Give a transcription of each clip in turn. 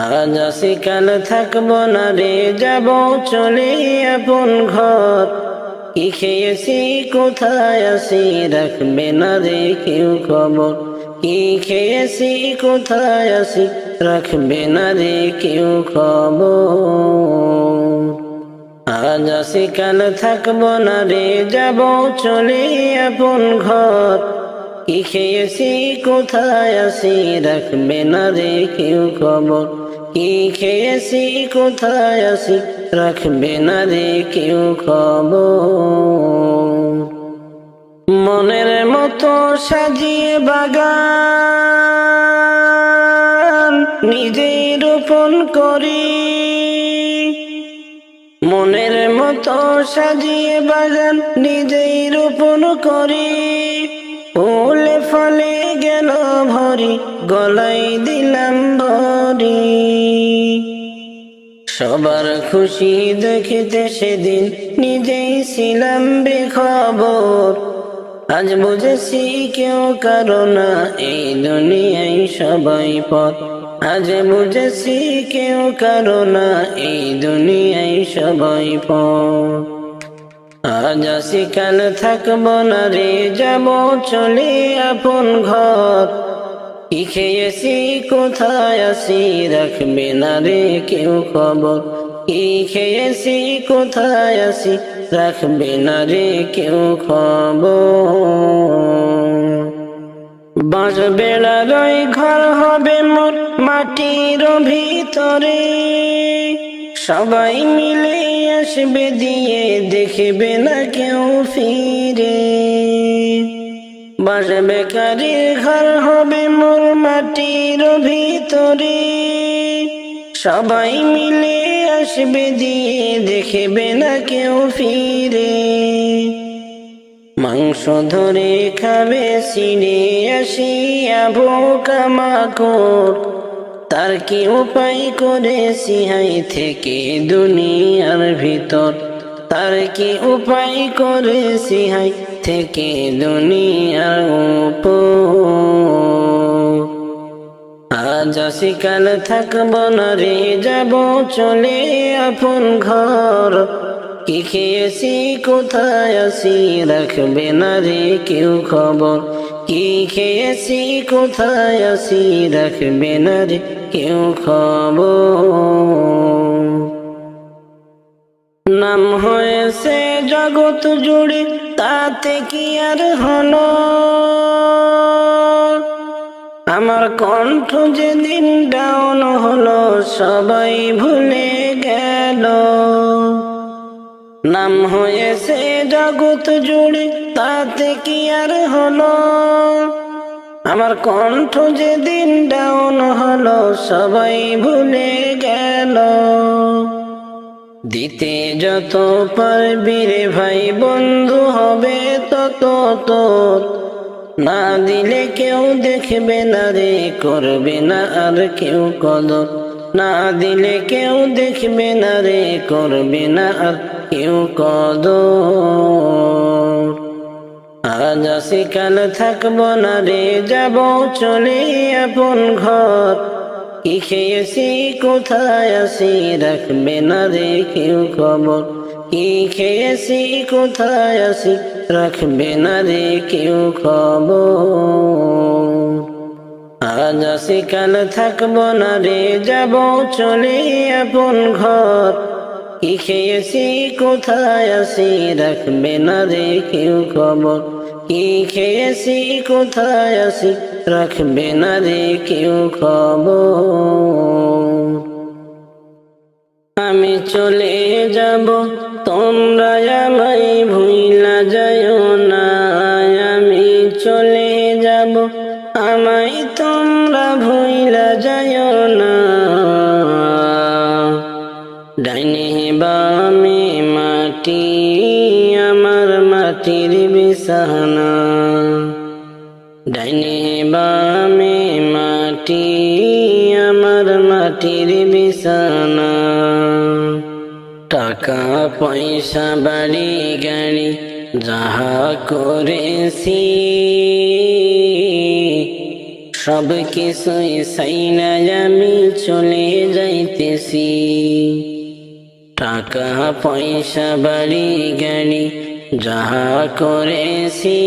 আজ আসি কাল থাকব না রে, যাব চলে আপন ঘর। কি খেয়েছি, কোথায় আসি রাখবে না রে কেউ খবর। কি খেয়েছি, কোথায় আসি রাখবে না রে কেউ খবর। আজ আসি কাল থাকব না রে, যাব চলে আপন ঘর। কি খেয়েছি কোথায় আসি রাখবে না রে কেউ খবর? কি খেয়েছি কোথায় আসি রাখবে না রে কেউ খবর? মনের মতো সাজিয়ে বাগান নিজেই রোপণ করি। মনের মতো সাজিয়ে বাগান নিজেই রোপণ করি। ফুলে ফলে গেল ভরি, গলাই দিলাম ভরি। সবার খুশি দেখিতে সেদিন নিজেই ছিলাম বেখবর। আজ বুঝেছি কেউ কারও না, এই দুনিয়ায় সবাই পথ। আজ বুঝেছি কেউ কারও না, এই দুনিয়ায় সবাই পথ। আজ কাল থাকব না রে, যাব চলে আপন ঘর। কি খেয়েছি, কোথায় আসি রাখবে না রে কেউ খবর। কি খেয়েছি, কোথায় আসি রাখবে না রে কেউ খবর। বাঁশ বেড়ারই ঘর হবে মোর মাটির ভিতরে। সবাই মিলে আসবে দিয়ে দেখবে না কেউ ফিরে। বাঁশ বেকারির ঘর হবে মোর মাটির ভিতরে। সবাই মিলে আসবে দিয়ে দেখবে না কেউ ফিরে। মাংস ধরে খাবে সিঁড়ে আসিয়া ভোকা মাকড় তার কি উপায় করে সিহাই থেকে দুনিয়ার ভিতর? তার কি উপায় করে সিহাই থেকে দুনিয়ার উপর? আজ আসি কাল থাকব না রে, যাব চলে আপন ঘর। কি খেয়েছি, কোথায় আসি রাখবে না রে কেউ খবর। কি খেয়েছি, কোথায় আসি রাখবে না রে কেউ খবর। নাম হয়েছে জগৎ জুড়ে, তাতে কি আর হলো? আমার কণ্ঠ যেদিন ডাউন হলো, সবাই ভুলে গেল। নাম হয়েছে জগৎ জুড়ে, তাতে কি আর হলো? আমার কণ্ঠ যেদিন ডাউন হলো, সবাই ভুলে গেল। দিতে যত পারবি রে ভাই, বন্ধু হবে তত তোর। না দিলে কেউ দেখবে না রে, করবে না আর কেউ কদর। না দিলে কেউ দেখবে না রে, করবে না আর কদর। আজ আসি কাল থাকব না রে, যাব চলে আপন ঘর। কি খেয়েছি, কোথায় আসি, রাখবে না রে কেউ খবর। কি খেয়েছি, কোথায় আসি, রাখবে না রে কেউ খবর। আজ আসি কাল থাকব না রে, যাব চলে আপন ঘর। কি খেয়েছি কোথায় আসি রাখবে না রে কেউ খবর। কি খেয়েছি কোথায় আসি রাখবে না রে কেউ খবর। আমি চলে যাব, তোমরা আমায় ভুইলা যাও না। আমি চলে যাব, আমায় তোমরা ভুইলা যায় না। ডাইনে বামে মাটি, আমার মাটির বিছানা। ডাইনে বামে মাটি, আমার মাটির বিছানা। টাকা পয়সা, বাড়ি, গাড়ি, যাহা করেছি, সব কিছুই সাইনা আমি চলে যাইতেছি। টাকা পয়সা, বাড়ি, গাড়ি, যাহা করেছি,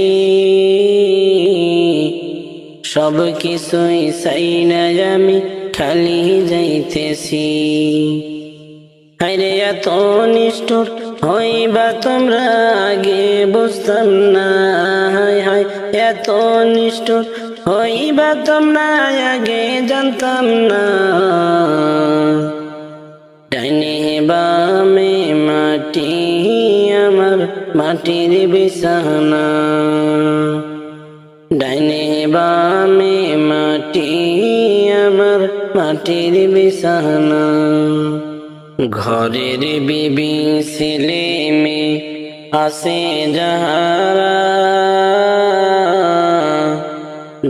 সব কিছুই সাইনা আমি খালি যাইতেছি। হাইরে এত নিষ্ঠুর হইবা তোমরা, আগে বুঝতাম না। হাই হাই এত নিষ্ঠুর হইবা তোমরা, আগে জানতাম না। ডাইনে বামে মাটি, আমার মাটির বিছানা। ডাইনে বামে মাটি, আমার মাটির বিছানা। ঘরের বিবি ছেলে মেয়ে আসে যাহারা।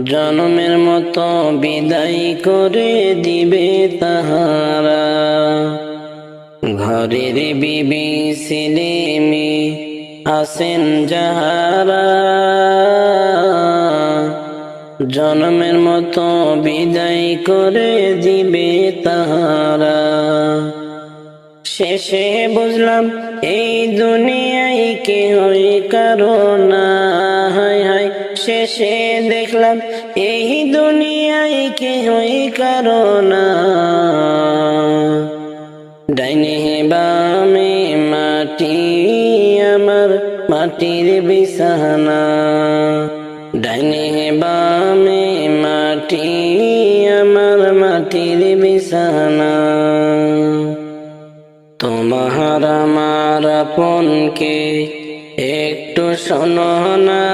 জন্মের মতো বিদায় করে দিবে তাহারা। ঘরের বিবি ছেলে মেয়ে আসেন যাহারা। জন্মের মতো বিদায় করে দিবে তাহারা। শেষে বুঝলাম, এই দুনিয়ায় কে হই কারও না। হাই হাই শেষে দেখলাম, এই দুনিয়ায় কে হই কারও না। ডাইনে মাটির বিছানা, ডাইনে বামে মাটি, আমার মাটির বিছানা। তোমার আমার আপনকে একটু শোনো না।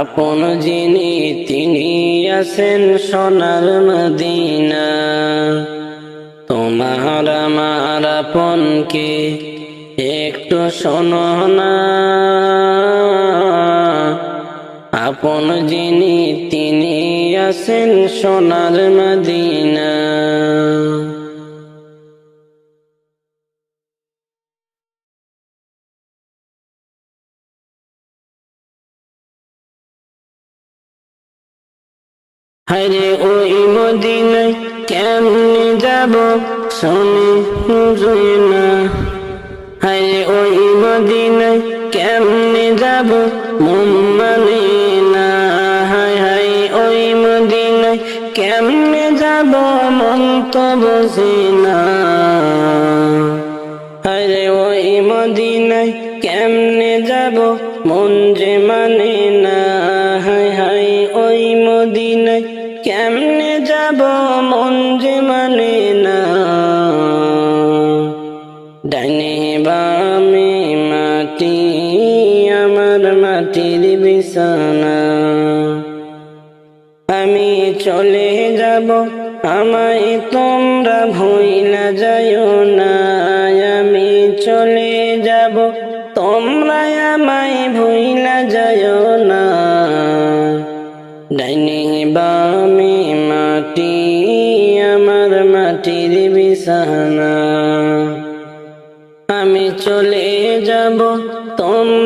আপন যিনি, তিনি আছেন সোনার মদিনা। তোমার আমার আপনকে একটু শোনো না। আপন যিনি, তিনি আছেন সোনার মদিনা। হরে ওই মদিনায় কেমনে যাব? শোনে না। হরে ওই মদিনায় কেমনে যাব? মন মানে না। হাই হাই ওই মদিনায় কেমনে যাব? মন তো বসে না। হরে ওই মদিনায় কেমনে যাব? মন যে মানে না। হাই হাই ওই মদিনায় কেমনে যাব? মানে বিছানা। আমি চলে যাব, আমায় তোমরা ভুইলা যাইও না। আমি চলে যাব তোমরা আমায় ভুইলা যাইও না। ডাইনে বামে মাটি, আমার মাটির বিছানা। আমি চলে যাব, তোমরা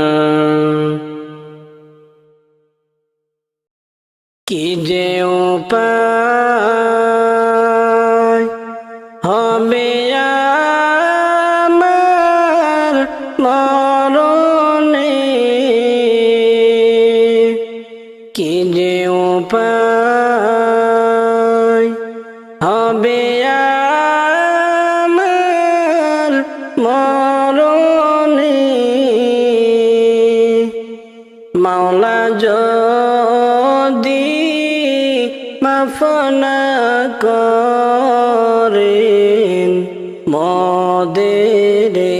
কি যে হবে মরণে। মাওলা যদি মাফনা করেন মদেরে।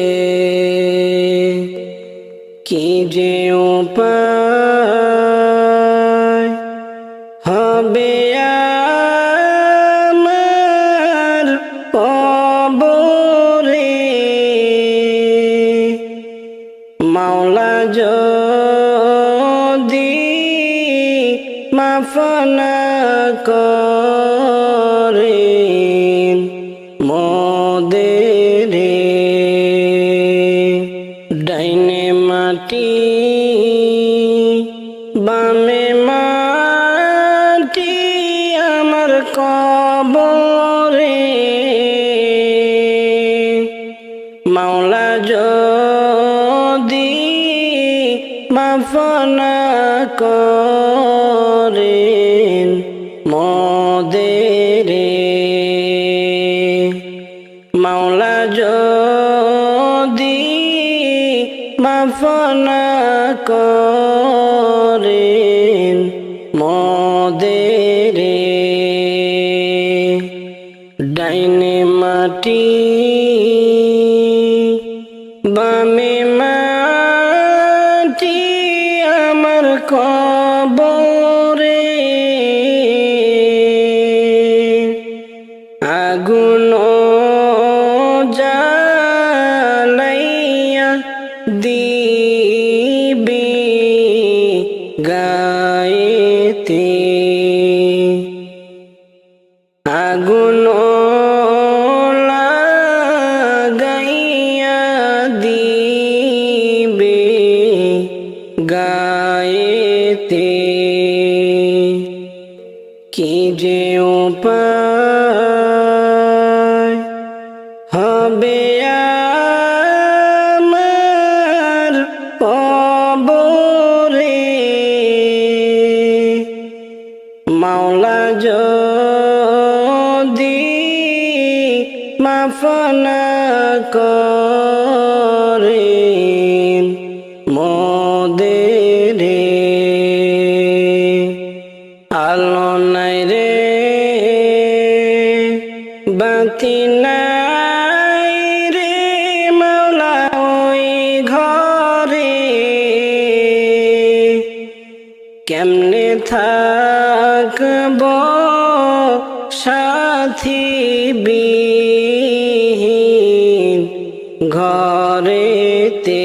কি যে উপায় করেন মোদেরে ডাইনে মাটি বামে মাটি আমার কবরে। মাওলা যদি মাফনা করেন মোদেরে মাওলা যদি মাফনা করেন মোদেরে ডাইনে মাটি বামে মাটি আমার কবরে উপায় হবে আমার কবরে মাওলা যদি মাফনা করেন সাথী ঘরেতে